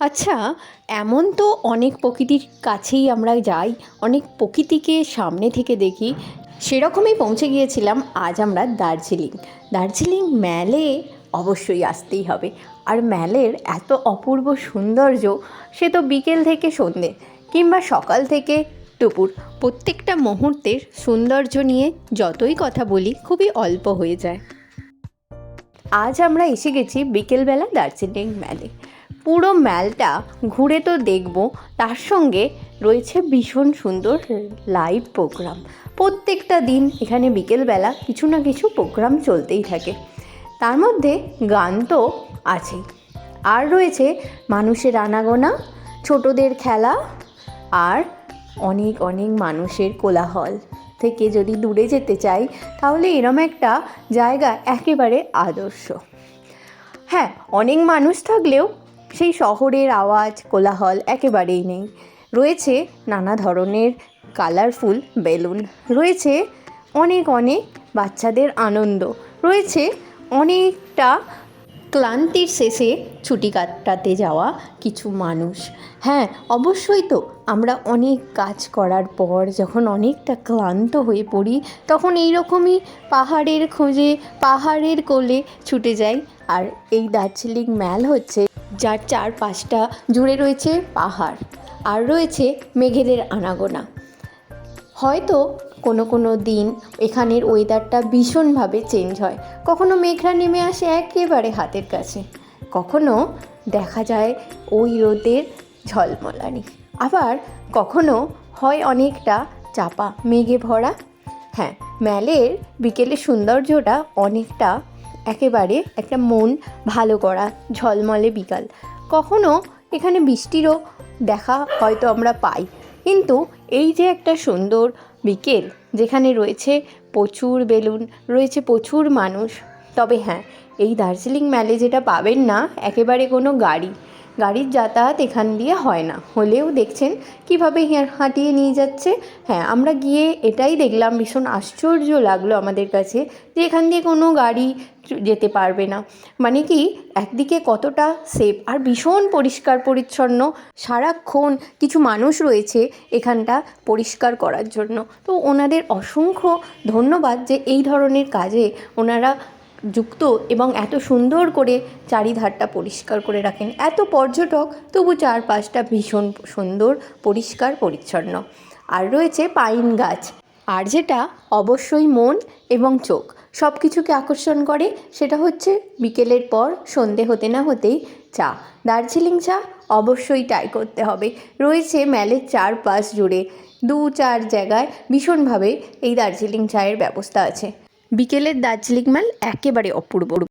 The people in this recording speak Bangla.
আচ্ছা এমন তো অনেক প্রকৃতির কাছেই আমরা যাই, অনেক প্রকৃতিকে সামনে থেকে দেখি। সেরকমই পৌঁছে গিয়েছিলাম আজ আমরা দার্জিলিং। দার্জিলিং ম্যালে অবশ্যই আসতেই হবে। আর ম্যালের এত অপূর্ব সৌন্দর্য, সে তো বিকেল থেকে সন্ধে কিংবা সকাল থেকে দুপুর। প্রত্যেকটা মুহূর্তের সৌন্দর্য নিয়ে যতই কথা বলি, খুবই অল্প হয়ে যায়। আজ আমরা এসে গেছি বিকেলবেলা দার্জিলিং ম্যালে পুরো ম্যালটা ঘুরে তো দেখব। তার সঙ্গে রয়েছে ভীষণ সুন্দর লাইভ প্রোগ্রাম প্রত্যেকটা দিন এখানে বিকেলবেলা কিছু না কিছু প্রোগ্রাম চলতেই থাকে। তার মধ্যে গান তো আছেই। আর রয়েছে মানুষের আনাগোনা, ছোটদের খেলা আর অনেক অনেক মানুষের কোলাহল। থেকে যদি দূরে যেতে চাই, তাহলে এরম একটা জায়গা একেবারে আদর্শ। হ্যাঁ অনেক মানুষ থাকলেও সেই শহরের আওয়াজ, কোলাহল একেবারেই নেই। রয়েছে নানা ধরনের কালারফুল বেলুন, রয়েছে অনেক অনেক বাচ্চাদের আনন্দ, রয়েছে অনেকটা ক্লান্তির শেষে ছুটি কাটাতে যাওয়া কিছু মানুষ। হ্যাঁ অবশ্যই তো আমরা অনেক কাজ করার পর যখন অনেকটা ক্লান্ত হয়ে পড়ি, তখন এই রকমই পাহাড়ের খোঁজে, পাহাড়ের কোলে ছুটে যাই। আর এই দার্জিলিং ম্যাল হচ্ছে যার চার পাঁচটা জুড়ে রয়েছে পাহাড় আর রয়েছে মেঘেদের আনাগোনা। হয়তো কোনো কোনো দিন এখানের ওয়েদারটা ভীষণভাবে চেঞ্জ হয়। কখনো মেঘরা নেমে আসে একেবারে হাতের কাছে। কখনো দেখা যায় ওই রোদের ঝলমলানি। আবার কখনো হয় অনেকটা চাপা মেঘে ভরা। হ্যাঁ ম্যালের বিকেলের সৌন্দর্যটা অনেকটা একেবারে একটা মন ভালো করা, ঝলমলে বিকাল। কখনো এখানে বৃষ্টিরও দেখা হয়তো আমরা পাই। কিন্তু এই যে একটা সুন্দর বিকেল, যেখানে রয়েছে প্রচুর বেলুন, রয়েছে প্রচুর মানুষ, তবে হ্যাঁ এই দার্জিলিং ম্যালে যেটা পাবেন না, একেবারে কোনো গাড়ি। গাড়ির যাতায়াত এখান দিয়ে হয় না। হলেও দেখছেন কীভাবে হাঁটিয়ে নিয়ে যাচ্ছে। হ্যাঁ আমরা গিয়ে এটাই দেখলাম, ভীষণ আশ্চর্য লাগল আমাদের কাছে যে এখান দিয়ে কোনো গাড়ি যেতে পারবে না। মানে কি একদিকে কতটা সেফ আর ভীষণ পরিষ্কার পরিচ্ছন্ন সারাক্ষণ কিছু মানুষ রয়েছে এখানটা পরিষ্কার করার জন্য। তো ওনাদের অসংখ্য ধন্যবাদ যে এই ধরনের কাজে ওনারা যুক্ত এবং এত সুন্দর করে চারিধারটা পরিষ্কার করে রাখেন। এত পর্যটক, তবু চারপাশটা ভীষণ সুন্দর, পরিষ্কার, পরিচ্ছন্ন। আর রয়েছে পাইন গাছ। আর যেটা অবশ্যই মন এবং চোখ। সব কিছুকে আকর্ষণ করে, সেটা হচ্ছে বিকেলের পর সন্ধে হতে না হতেই চা। দার্জিলিং চা অবশ্যই ট্রাই করতে হবে। রয়েছে ম্যালের চারপাশ জুড়ে দু চার জায়গায় ভীষণভাবে এই দার্জিলিং চায়ের ব্যবস্থা আছে। বিকেলের দার্জিলিং মাল একেবারে অপূর্ব।